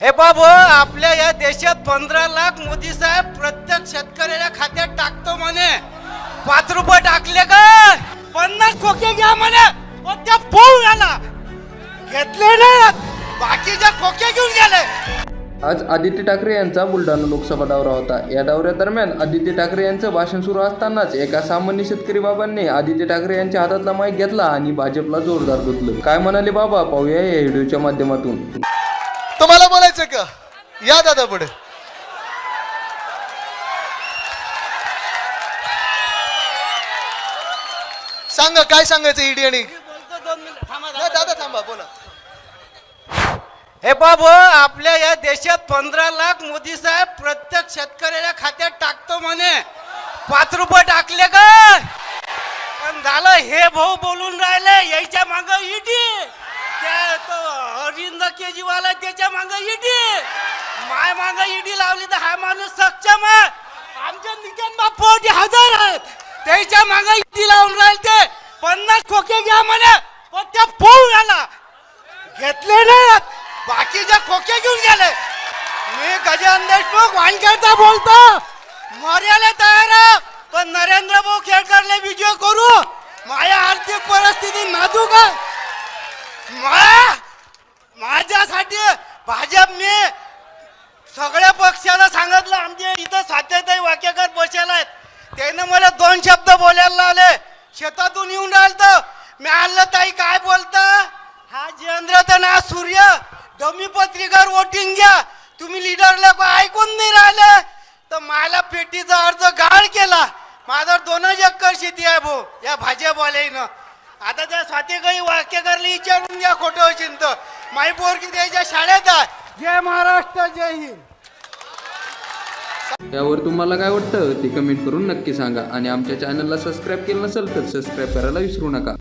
हे बाबू आपल्या या देशात पंधरा लाख मोदी साहेब प्रत्येक शेतकऱ्याच्या खात्यात टाकतो म्हणे. पाच रुपये टाकले का? पन्नास खोके घ्या म्हणे. पण त्या पोहून झाला घेतले ना? बाकीच्या खोके घेऊन गेले. आज आदित्य ठाकरे यांचा बुलढाणा लोकसभा दौरा होता. या दौऱ्यादरम्यान आदित्य ठाकरे यांचं भाषण सुरू असतानाच एका सामान्य शेतकरी बाबांनी आदित्य ठाकरे यांच्या हातातला माईक घेतला आणि भाजपला जोरदार गुतलं. काय म्हणाले बाबा? पाहूया या व्हिडिओच्या माध्यमातून. तुम्हाला बोलायचं का? या दादा पुढे. सांगा काय सांगायचं ईडी आणि दादा थांबा बोला. हे बाबू आपल्या या देशात पंधरा लाख मोदी साहेब प्रत्येक शेतकऱ्याच्या खात्यात टाकतो म्हणे. पाच रुपये टाकले का? पण झालं हे भाऊ बोलून राहिले यायच्या माग ईडी. अरविंद केजरीवाल आहे त्याच्या माग ईडी. माय माग ईडी लावली तर हा माणूस सक्षम आहे. आमच्या नितीन बाप्पावरती हजार आहेत. त्याच्या माग इडी लावून राहिले ते. पन्नास खोके घ्या म्हणे. पण त्या फोन झाला घेतले ना बाकीच्या खोके घेऊन गेले. मी गजान देशमुख वानखेडचा बोलतो. मर्याला तयार आहे. पण नरेंद्र भाऊ खेळकरले विजय करू. माझ्या आर्थिक परिस्थिती नाजूक आहे. मा- माझ्यासाठी भाजप मी सगळ्या पक्षाला सांगितलं. आमचे इथं सात्यताई वाक्यकर बसेल आहेत. त्यानं मला दोन शब्द बोलायला लावले. शेतातून येऊन राहिलं मी आणलं ताई काय बोलता? हा जयेंद्र तर ना सूर्य. डमी पत्रिकावर वोटिंग घ्या. तुम्ही लिडरला ऐकून नाही राहिले. तर मला पेटीचा अर्ज गाळ केला. माझा दोनच एकर शेती आहे भाऊ या भाजपवाल्यानं आता त्या स्वातेकडे वाक्य करली विचारून घ्या खोटं तर. माई पोरकी त्याच्या शाळेत आहे. जय महाराष्ट्र जय हिंद. यावर तुम्हाला काय वाटतं? ते कमेंट करून नक्की सांगा. आणि आमच्या चॅनलला सबस्क्राईब केलं नसेल तर सबस्क्राईब करायला विसरू नका.